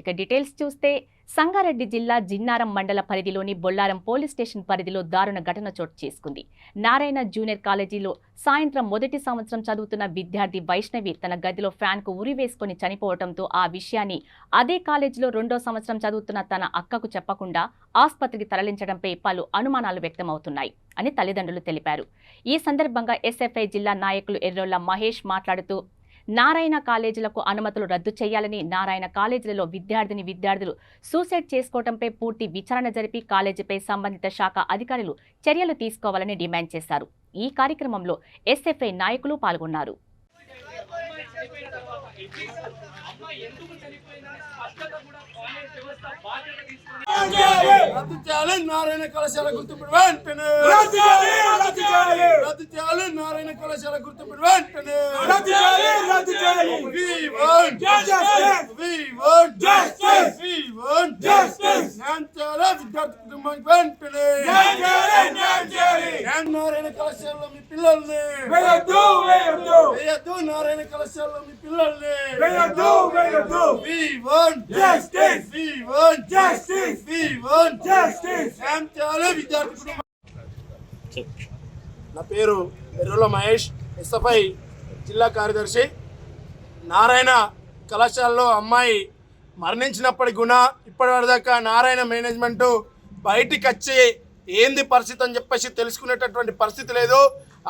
ఇక డీటెయిల్స్ చూస్తే సంగారెడ్డి జిల్లా జిన్నారం మండల పరిధిలోని బొల్లారం పోలీస్ స్టేషన్ పరిధిలో దారుణ ఘటన చోటు చేసుకుంది. నారాయణ జూనియర్ కాలేజీలో సాయంత్రం మొదటి సంవత్సరం చదువుతున్న విద్యార్థి వైష్ణవి తన గదిలో ఫ్యాన్కు ఉరివేసుకుని చనిపోవడంతో ఆ విషయాన్ని అదే కాలేజీలో రెండో సంవత్సరం చదువుతున్న తన అక్కకు చెప్పకుండా ఆసుపత్రికి తరలించడంపై పలు అనుమానాలు వ్యక్తమవుతున్నాయి అని తల్లిదండ్రులు తెలిపారు. ఈ సందర్భంగా ఎస్ఎఫ్ఐ జిల్లా నాయకులు ఎర్రోళ్ళ మహేష్ మాట్లాడుతూ నారాయణ కాలేజీలకు అనుమతులు రద్దు చేయాలని నారాయణ కాలేజీలలో విద్యార్థిని విద్యార్థులు సూసైడ్ చేసుకోవడంపై పూర్తి విచారణ జరిపి కాలేజీపై సంబంధిత శాఖ అధికారులు చర్యలు తీసుకోవాలని డిమాండ్ చేశారు. ఈ కార్యక్రమంలో ఎస్ఎఫ్ఐ నాయకులు పాల్గొన్నారు. రద్దు చేయాలి. నారాయణ కళాశాల గుర్తింపు వెంటనే రద్దు చేయాలి, రద్దు చేయాలి. రద్దు చేయాలి నారాయణ కళాశాల గుర్తింపు వెంటనే రద్దు చేయాలి, రద్దు చేయాలి. We want Justice. We want Justice. We want Justice. న్యాయం చేయాలి విద్యార్థి కుటుంబానికి వెంటనే న్యాయం చేయాలి, న్యాయం చేయాలి. న్యాయం నారాయణ కళాశాలలో మీ పిల్లల్ని వేయొద్దు, వేయొద్దు. వేయద్దు నారాయణ కళాశాలలో మీ పిల్లల్ని వేయొద్దు, వేయొద్దు. We want Justice. We want Justice. We want Justice. న్యాయం చేయాలి విద్యార్థి కుటుంబం నా పేరు ఎర్రుల మహేష్ ఎస్ఎఫ్ఐ జిల్లా కార్యదర్శి. నారాయణ కళాశాలలో అమ్మాయి మరణించినప్పటి గుణ ఇప్పటివరదాకా నారాయణ మేనేజ్మెంటు బయటికి వచ్చి ఏంది పరిస్థితి అని చెప్పేసి తెలుసుకునేటటువంటి పరిస్థితి లేదు.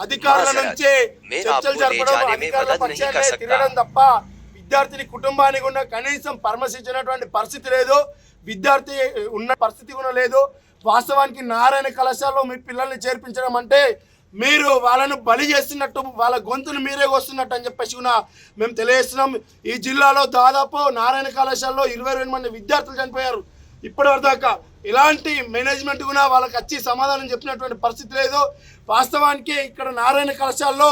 అధికారుల నుంచి చర్చలు జరపడం అధికారుల పక్షాన్ని తిరగడం తప్ప విద్యార్థిని కుటుంబానికి ఉన్న కనీసం పరామర్శించినటువంటి పరిస్థితి లేదు. విద్యార్థి ఉన్న పరిస్థితి కూడా లేదు. వాస్తవానికి నారాయణ కళాశాలలో మీ పిల్లల్ని చేర్పించడం అంటే మీరు వాళ్ళను బలి చేస్తున్నట్టు వాళ్ళ గొంతును మీరే వస్తున్నట్టు అని చెప్పేసి కూడా మేము తెలియజేస్తున్నాం. ఈ జిల్లాలో దాదాపు నారాయణ కళాశాలలో ఇరవై రెండు మంది విద్యార్థులు చనిపోయారు. ఇప్పటివరదాకా ఇలాంటి మేనేజ్మెంట్ కూడా వాళ్ళకి వచ్చి సమాధానం చెప్పినటువంటి పరిస్థితి లేదు. వాస్తవానికి ఇక్కడ నారాయణ కళాశాలలో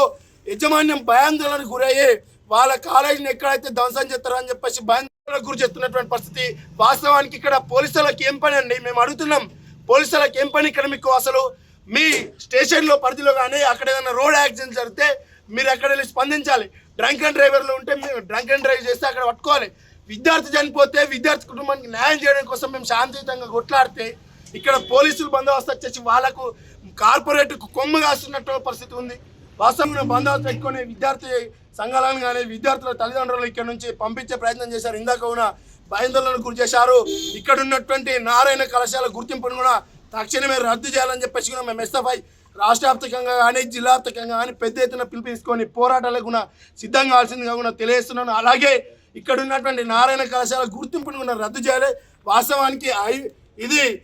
యజమాన్యం భయాందోళనకు గురయ్యి వాళ్ళ కాలేజీని ఎక్కడైతే ధ్వంసం చేస్తారో అని చెప్పేసి భయాందోళనకు గురి చేస్తున్నటువంటి పరిస్థితి. వాస్తవానికి ఇక్కడ పోలీసులకు ఏం పని అండి? మేము అడుగుతున్నాం. పోలీసులకు ఏం పని ఇక్కడ మీకు అసలు? మీ స్టేషన్లో పరిధిలో కానీ అక్కడ ఏదైనా రోడ్ యాక్సిడెంట్ జరిగితే మీరు అక్కడ వెళ్ళి స్పందించాలి. డ్రంక్ అండ్ డ్రైవర్లు ఉంటే మేము డ్రంక్ అండ్ డ్రైవ్ చేస్తే అక్కడ పట్టుకోవాలి. విద్యార్థి చనిపోతే విద్యార్థి కుటుంబానికి న్యాయం చేయడం కోసం మేము శాంతియుతంగా కొట్లాడితే ఇక్కడ పోలీసులు బందోబస్తు వచ్చేసి వాళ్ళకు కార్పొరేట్ కొమ్ము కాస్తున్నట్టు పరిస్థితి ఉంది. వాస్తవంగా బందోబస్తు పెట్టుకొని విద్యార్థి సంఘాలను కానీ విద్యార్థుల తల్లిదండ్రులు ఇక్కడ నుంచి పంపించే ప్రయత్నం చేశారు. ఇందాక కూడా భయాందోళనకు గురి చేశారు. ఇక్కడ ఉన్నటువంటి నారాయణ కళాశాల గుర్తింపును కూడా తక్షణమే రద్దు చేయాలని చెప్పేసి కూడా మేము ఎస్ఎఫ్ఐ రాష్ట్ర కానీ జిల్లా కానీ పెద్ద ఎత్తున పిలిపించుకొని పోరాటాలకు కూడా సిద్ధంగా కావాల్సిందిగా కూడా తెలియజేస్తున్నాను. అలాగే ఇక్కడ ఉన్నటువంటి నారాయణ కళాశాల గుర్తింపును కూడా రద్దు చేయాలి. వాస్తవానికి ఐ- ఇది